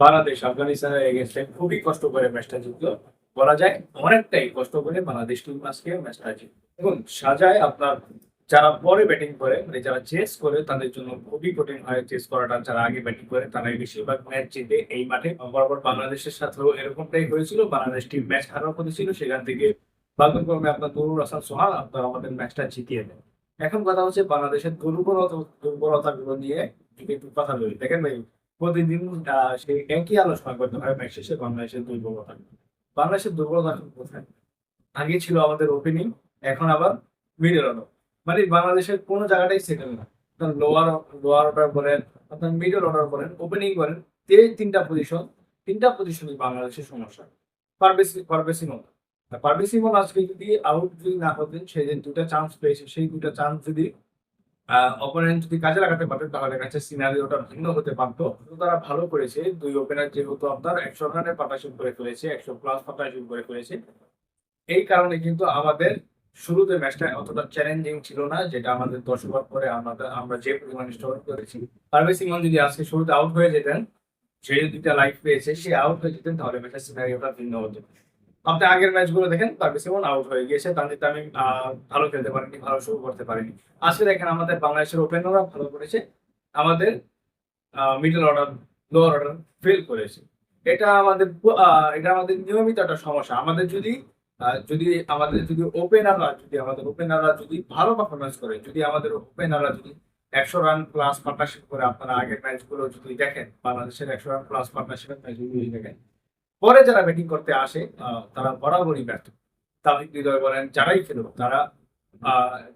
বাংলাদেশ, আফগানিস্তানের এগেনস্টে খুবই কষ্ট করে ম্যাচটা জিতলো। বলা যায় অনেকটাই কষ্ট করে বাংলাদেশ টিম আজকে ম্যাচটা জিতলো। এবং সাজায় আপনার যারা পরে ব্যাটিং করে মানে যারা চেস করে, তাদের জন্য খুবই কঠিন হয় চেস করাটা। যারা আগে ব্যাটিং করে, তারাই বেশিরভাগ ম্যাচ জিতে এই মাঠে। বরাবর বাংলাদেশের সাথেও এরকমটাই হয়েছিল। বাংলাদেশ টিম ম্যাচ খারাপ করেছিল সেখান থেকে ভাগ্যক্রমে আপনার তরুর হাসান সোহান আপনার আমাদের ম্যাচটা জিতিয়ে দেয় এখন কথা হচ্ছে বাংলাদেশের দুর্বলতা দুর্বলতাগুলো নিয়ে একটু কথা বলি। দেখেন ভাই প্রতিদিন সেই একই আলোচনা করতে হয় ম্যাচ শেষে বাংলাদেশের দুর্বলতা বাংলাদেশের দুর্বলতা কোথায় আগে ছিল আমাদের ওপেনিং এখন আবার মিডল অর্ডার মানে বাংলাদেশের কোনো জায়গাটাই সেটেল না। আপনার লোয়ার লোয়ার অর্ডার বলেন, আপনার মিডল অর্ডার বলেন ওপেনিং বলেন এই তিনটা পজিশন তিনটা পজিশনই বাংলাদেশের সমস্যা। মতো পারভেজ ইমন আজকে যদি আউট যদি না হতেন সে যে দুটা চান্স পেয়েছে, সেই দুটা চান্স যদি অপোনেন্ট যদি কাজে লাগাতে পারতেন তাহলে কাছে সিনারিওটা ভিন্ন হতে পারতো। তো তারা ভালো করেছে। দুই ওপেনার যেহেতু আপনার একশো রানের পার্টনারশিপ করে ফেলেছে, একশো প্লাস পার্টনারশিপ করে ফেলেছে। এই কারণে কিন্তু আমাদের শুরুতে ম্যাচটা অতটা চ্যালেঞ্জিং ছিল না, যেটা আমাদের দশ ওভার পরে আমাদের, আমরা যে পরিমাণ স্টোর করেছি। পারভেজ ইমন যদি আজকে শুরুতে আউট হয়ে যেতেন যদি দুইটা লাইফ পেয়েছে, সে আউট হয়ে যেতেন, তাহলে ম্যাচের সিনারিওটা ভিন্ন হতো। আপনি আগের ম্যাচগুলো দেখেন পারভেজ ইমন আউট হয়ে গিয়েছে। তাদের তামিম আহ, ভালো খেলতে পারেনি ভালো শুরু করতে পারেনি। আজকে দেখেন আমাদের বাংলাদেশের ওপেনাররা ভালো করেছে। আমাদের middle order lower order fail করেছে। এটা আমাদের এটা আমাদের নিয়মিত একটা সমস্যা। আমাদের যদি যদি আমাদের যদি ওপেনাররা যদি আমাদের ওপেনাররা যদি ভালো পারফরমেন্স করে যদি আমাদের ওপেনাররা যদি একশো রান প্লাস পার্টনারশিপ করে আপনারা আগের ম্যাচগুলো যদি দেখেন বাংলাদেশের একশো রান প্লাস পার্টনারশিপের ম্যাচগুলো যদি দেখেন পরে যারা ব্যাটিং করতে আসে তারা বরাবরই ব্যর্থ। তাহিদ হৃদয় বলেন, যারাই খেলো তারা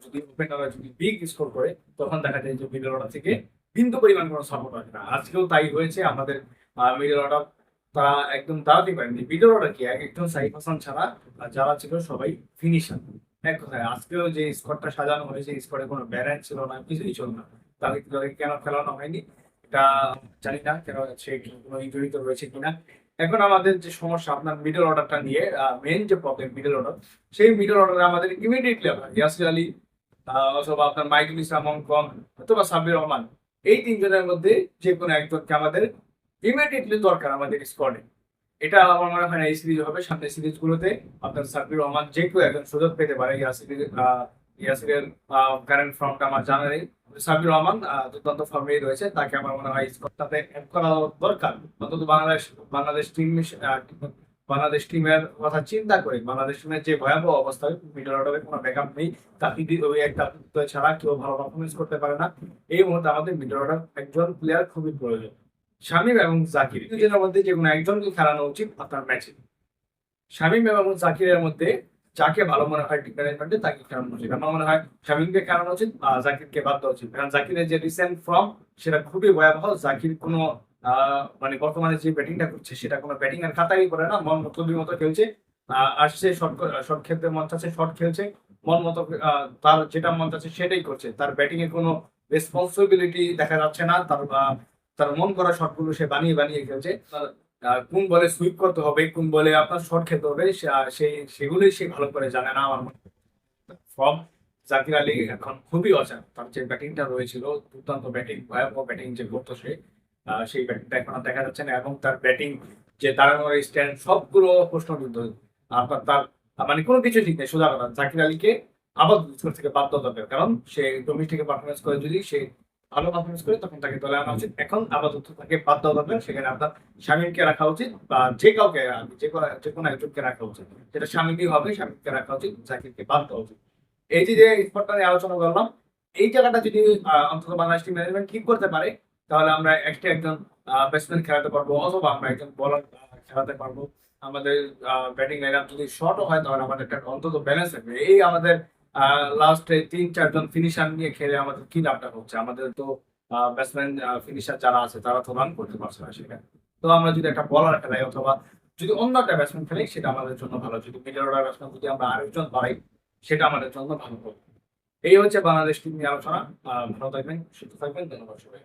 যদি ওপেনাররা যদি বিগ স্কোর করে, তখন দেখা যায় যে মিডল অর্ডার থেকে বিন্দু পরিমাণ কোনো সাপোর্ট আসে না। আজকেও তাই হয়েছে, আমাদের মিডল অর্ডার তারা একদম দাঁড়াতে পারেনি। মিডল অর্ডার কি? এক একজন সাইফ হাসান ছাড়া যারা ছিল সবাই ফিনিশার এক কথায়, আজকেও যে স্কোরটা সাজানো হয়েছে স্কোরে কোনো ব্যালেন্স ছিল না, কিছুই ছিল না। তাহলে কেন খেলানো হয়নি? এটা জানি না, কেন সে কোনো ইঞ্জুরিতে রয়েছে কিনা। এখন আমাদের যে সমস্যা, আপনার মিডল অর্ডারটা নিয়ে মেন যে প্রবলেম মিডল অর্ডার সেই মিডল অর্ডারে আমাদের ইমিডিয়েটলি আপনার ইয়াসির আলী অথবা আপনার মাইকেল ইসলাম অঙ্কন, অথবা সাব্বির রহমান, এই তিনজনের মধ্যে যে কোনো একজনকে আমাদের ইমিডিয়েটলি দরকার আমাদের স্কোয়াডে এটা আমার মনে হয় এই সিরিজ হবে, সামনের সিরিজগুলোতে আপনার সাব্বির রহমান যে কেউ একজন সুযোগ পেতে পারে ইয়াসির ইয়াসিরের কারেন্ট ফর্মটা আমার জানা নেই। সাব্বির রহমান দুর্দান্ত ফর্মেই রয়েছে। তাকে আমার মনে হয় স্কোয়াডটাতে অ্যাড করা দরকার। অন্তত বাংলাদেশ বাংলাদেশ টিম বাংলাদেশ টিমের কথা চিন্তা করে। বাংলাদেশ টিমের যে ভয়াবহ অবস্থা মিডল অর্ডারে কোনো ব্যাকআপ নেই। তাকে ওই একটা ছাড়া কেউ ভালো পারফরমেন্স করতে পারে না। এই মুহূর্তে আমাদের মিডল অর্ডার একজন প্লেয়ার খুবই প্রয়োজন। শামীম এবং জাকির। দুজনের মধ্যে যে কোনো একজনকে খেলানো উচিত আপনার ম্যাচে শামীম এবং জাকিরের মধ্যে যাকে ভালো মনে হয় টিম তাকে খেলানো উচিত আমার মনে হয় শামীমকে খেলানো উচিত আর জাকিরকে বাদ দেওয়া উচিত। কারণ জাকিরের যে রিসেন্ট ফর্ম সেটা খুবই ভয়াবহ। জাকির কোনো মানে বর্তমানে যে ব্যাটিংটা করছে, সেটা কোনো ব্যাটিং এর খাতাই করে না। মন মতলবি মতো খেলছে। আসছে শর্ট শর্ট খেলতে মন চাচ্ছে শর্ট খেলছে। মন মতো তার যেটা মন চাচ্ছে, সেটাই করছে। তার ব্যাটিং এ কোনো রেসপন্সিবিলিটি দেখা যাচ্ছে না। তার তার মন করা শটগুলো সে বানিয়ে বানিয়ে খেলছে। কোন বলে সুইপ করতে হবে, কোন বলে আপনার শর্ট খেতে হবে সেই সেগুলোই সে ভালো করে জানে না আমার মনে ফর্ম জাকির আলী এখন খুবই অচান তার যে ব্যাটিংটা রয়েছিল, দুর্দান্ত ব্যাটিং ভয়াবহ ব্যাটিং যে করতো সে সেই ব্যাটিংটা এখন দেখা যাচ্ছে না এবং তার ব্যাটিং যে দাঁড়ানোর স্ট্যান্ড সবগুলো প্রশ্নবিদ্ধ। আপনার তার মানে কোনো কিছু ঠিক নেই, সোজা কথা, জাকির আলীকে আবার থেকে দেওয়া দরকার, কারণ সে ডোমেস্টিকে পারফরমেন্স করে যদি সে ভালো পারফরমেন্স করে তখন তাকে দলে আনা উচিত। এখন আপাতত তাকে বাদ দেওয়া দরকার সেখানে আপনার শামীমকে রাখা উচিত বা যে কাউকে যে যে কোনো একজনকে রাখা উচিত। যেটা শামীমই হবে, শামীমকে রাখা উচিত, জাকিরকে বাদ দেওয়া উচিত। এই যে যে স্পটটা নিয়ে আলোচনা করলাম, এই জায়গাটা যদি অন্তত বাংলাদেশ ম্যানেজমেন্ট ঠিক করতে পারে, তাহলে আমরা একটা একজন ব্যাটসম্যান খেলাতে পারব, অথবা আমরা একজন বলার খেলাতে পারব। আমাদের ব্যাটিং লাইন আপ যদি শর্টও হয়, তাহলে আমাদের একটা অন্তত ব্যালেন্স থাকবে। এই আমাদের লাস্টে তিন, চারজন ফিনিশার নিয়ে খেলে আমাদের কি লাভটা হচ্ছে? আমাদের তো ব্যাটসম্যান ফিনিশার যারা আছে, তারা তো রান করতে পারছে না সেখানে। তো আমরা যদি একটা বলার খেলাই অথবা যদি অন্য একটা ব্যাটসম্যান খেলাই, সেটা আমাদের জন্য ভালো। যদি মিডল অর্ডার ব্যাটসম্যান যদি আমরা আরেকজন বাড়াই, সেটা আমাদের জন্য ভালো হবে। এই হচ্ছে বাংলাদেশ টিম নিয়ে আলোচনা। ভালো থাকবেন, সুস্থ থাকবেন, ধন্যবাদ সবাই